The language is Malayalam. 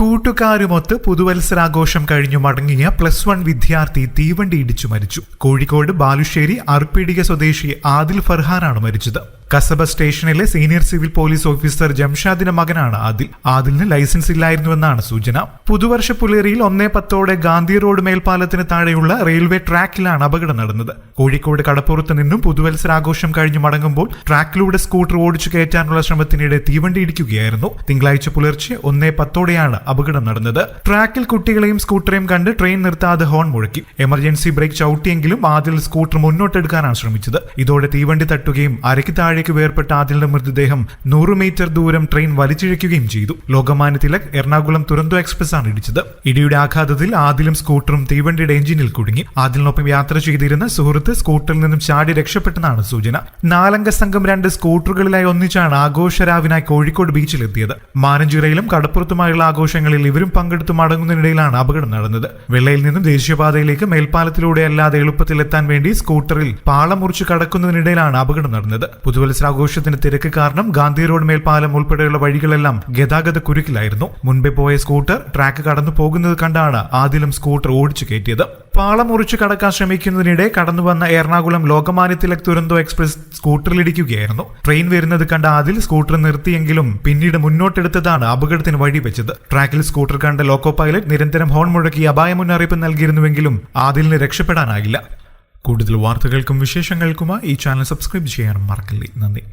കൂട്ടുകാരുമൊത്ത് പുതുവത്സരാഘോഷം കഴിഞ്ഞു മടങ്ങിയ പ്ലസ് വൺ വിദ്യാർത്ഥി തീവണ്ടി ഇടിച്ചു മരിച്ചു. കോഴിക്കോട് ബാലുശ്ശേരി അർപ്പിടിക സ്വദേശി ആദിൽ ഫർഹാനാണ് മരിച്ചത്. കസബ സ്റ്റേഷനിലെ സീനിയർ സിവിൽ പോലീസ് ഓഫീസർ ജംഷാദിന്റെ മകനാണ് ആദിൽ. ആദിലിന് ലൈസൻസ് ഇല്ലായിരുന്നുവെന്നാണ് സൂചന. പുതുവർഷ പുലരിയിൽ ഒന്നേ പത്തോടെ ഗാന്ധി റോഡ് മേൽപ്പാലത്തിന് താഴെയുള്ള റെയിൽവേ ട്രാക്കിലാണ് അപകടം നടന്നത്. കോഴിക്കോട് കടപ്പുറത്ത് നിന്നും പുതുവത്സരാഘോഷം കഴിഞ്ഞു മടങ്ങുമ്പോൾ ട്രാക്കിലൂടെ സ്കൂട്ടർ ഓടിച്ചു കയറ്റാനുള്ള ശ്രമത്തിനിടെ തീവണ്ടി ഇടിക്കുകയായിരുന്നു. തിങ്കളാഴ്ച പുലർച്ചെ ഒന്നേ പത്തോടെയാണ് അപകടം നടന്നത്. ട്രാക്കിൽ കുട്ടികളെയും സ്കൂട്ടറെയും കണ്ട് ട്രെയിൻ നിർത്താതെ ഹോൺ മുഴക്കി. എമർജൻസി ബ്രേക്ക് ചവിട്ടിയെങ്കിലും ആദിൽ സ്കൂട്ടർ മുന്നോട്ടെടുക്കാനാണ് ശ്രമിച്ചത് ഇതോടെ തീവണ്ടി തട്ടുകയും അരയ്ക്ക് താഴേക്ക് വേർപ്പെട്ട ആദിലിന്റെ മൃതദേഹം നൂറ് മീറ്റർ ദൂരം ട്രെയിൻ വലിച്ചിഴയ്ക്കുകയും ചെയ്തു. ലോകമാന്യ തിലക് എറണാകുളം തുരന്തോ എക്സ്പ്രസ് ആണ് ഇടിച്ചത്. ഇടിയുടെ ആഘാതത്തിൽ ആദിലും സ്കൂട്ടറും തീവണ്ടിയുടെ എഞ്ചിനിൽ കുടുങ്ങി. ആദിലിനൊപ്പം യാത്ര ചെയ്തിരുന്ന സുഹൃത്ത് സ്കൂട്ടറിൽ നിന്നും ചാടി രക്ഷപ്പെട്ടെന്നാണ് സൂചന. നാലംഗ സംഘം രണ്ട് സ്കൂട്ടറുകളിലായി ഒന്നിച്ചാണ് ആഘോഷരാവിനായി കോഴിക്കോട് ബീച്ചിലെത്തിയത്. മാനഞ്ചിറയിലും കടപ്പുറത്തുമായുള്ള ആഘോഷങ്ങളിൽ ഇവരും പങ്കെടുത്തു മടങ്ങുന്നതിനിടയിലാണ് അപകടം നടന്നത്. വെള്ളയിൽ നിന്നും ദേശീയപാതയിലേക്ക് മേൽപ്പാലത്തിലൂടെ അല്ലാതെ എളുപ്പത്തിൽ എത്താൻ വേണ്ടി സ്കൂട്ടറിൽ പാളം മുറിച്ച് കടക്കുന്നതിനിടയിലാണ് അപകടം നടന്നത്. പുതുവത്സരാഘോഷത്തിന്റെ തിരക്ക് കാരണം ഗാന്ധി റോഡ് മേൽപ്പാലം ഉൾപ്പെടെയുള്ള വഴികളെല്ലാം ഗതാഗത കുരുക്കിലായിരുന്നു. മുൻപേ പോയ സ്കൂട്ടർ ട്രാക്ക് കടന്നു പോകുന്നത് കണ്ടാണ് ആദിലും സ്കൂട്ടർ ഓടിച്ചു കയറ്റിയത്. പാളം മുറിച്ചു കടക്കാൻ ശ്രമിക്കുന്നതിനിടെ കടന്നു വന്ന എറണാകുളം ലോകമാന്യ തിലക് തുരന്തോ എക്സ്പ്രസ് സ്കൂട്ടറിലിടിക്കുകയായിരുന്നു. ട്രെയിൻ വരുന്നത് കണ്ട ആദിൽ സ്കൂട്ടർ നിർത്തിയെങ്കിലും പിന്നീട് മുന്നോട്ടെടുത്തതാണ് അപകടത്തിന് വഴിവെച്ചത്. ട്രാക്കിൽ സ്കൂട്ടർ കണ്ട ലോക്കോ പൈലറ്റ് നിരന്തരം ഹോൺ മുഴക്കി അപായ മുന്നറിയിപ്പ് നൽകിയിരുന്നുവെങ്കിലും ആദിലിന് രക്ഷപ്പെടാനായില്ല. കൂടുതൽ വാർത്തകൾക്കും വിശേഷങ്ങൾക്കുമായി ഈ ചാനൽ സബ്സ്ക്രൈബ് ചെയ്യാനും മറക്കില്ലേ. നന്ദി.